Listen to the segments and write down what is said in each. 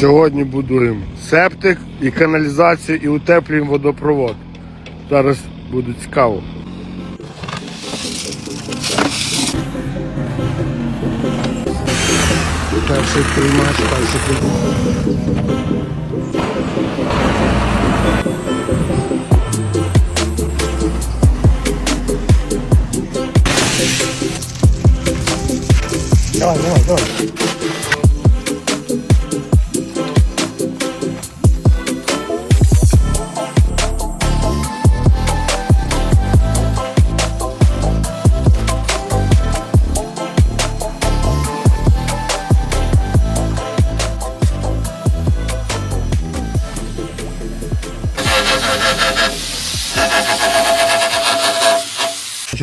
Сьогодні будуємо септик і каналізацію і утеплюємо водопровод. Зараз буде цікаво. Перший приймач, перший приймач. Давай, давай, давай.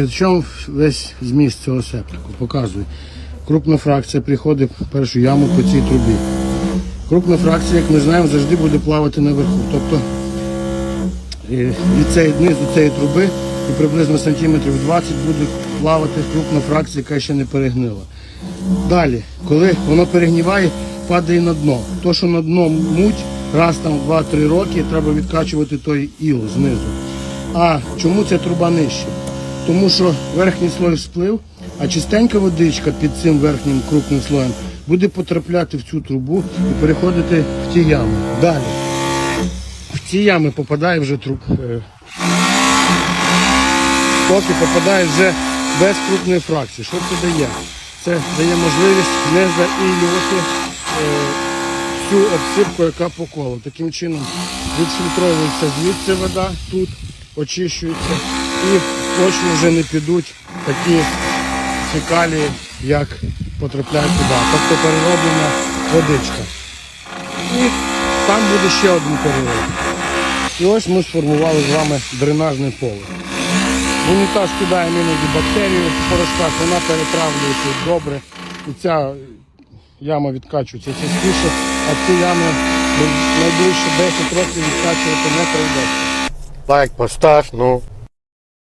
В чому весь зміст цього септику? Показую. Крупна фракція приходить в першу яму по цій трубі. Крупна фракція, як ми знаємо, завжди буде плавати наверху. Тобто е, від цієї низу цієї труби і приблизно сантиметрів 20 буде плавати крупна фракція, яка ще не перегнила. Далі, коли воно перегніває, падає на дно. То, що на дно муть, раз там 2-3 роки треба відкачувати той іл знизу. А чому ця труба нижча? Тому що верхній слой сплив, а чистенька водичка під цим верхнім крупним слоєм буде потрапляти в цю трубу і переходити в ті ями. Далі. В ці ями попадає вже труб. е, Поки попадає вже без крупної фракції. Що це дає? Це дає можливість не заілювати е, всю обсипку, яка по колу. Таким чином відфільтровується звідси вода тут, очищується і точно вже не підуть такі фекалії, як потрапляють туди. Тобто перероблена водичка. І там буде ще один перероб. І ось ми сформували з вами дренажне поле. В унітаз кидаємо іноді бактерію в порошках, вона перетравлюється добре. І ця яма відкачується частіше, а ці ями найближче 10 років відкачувати не прийдеться. Лайк постав, ну.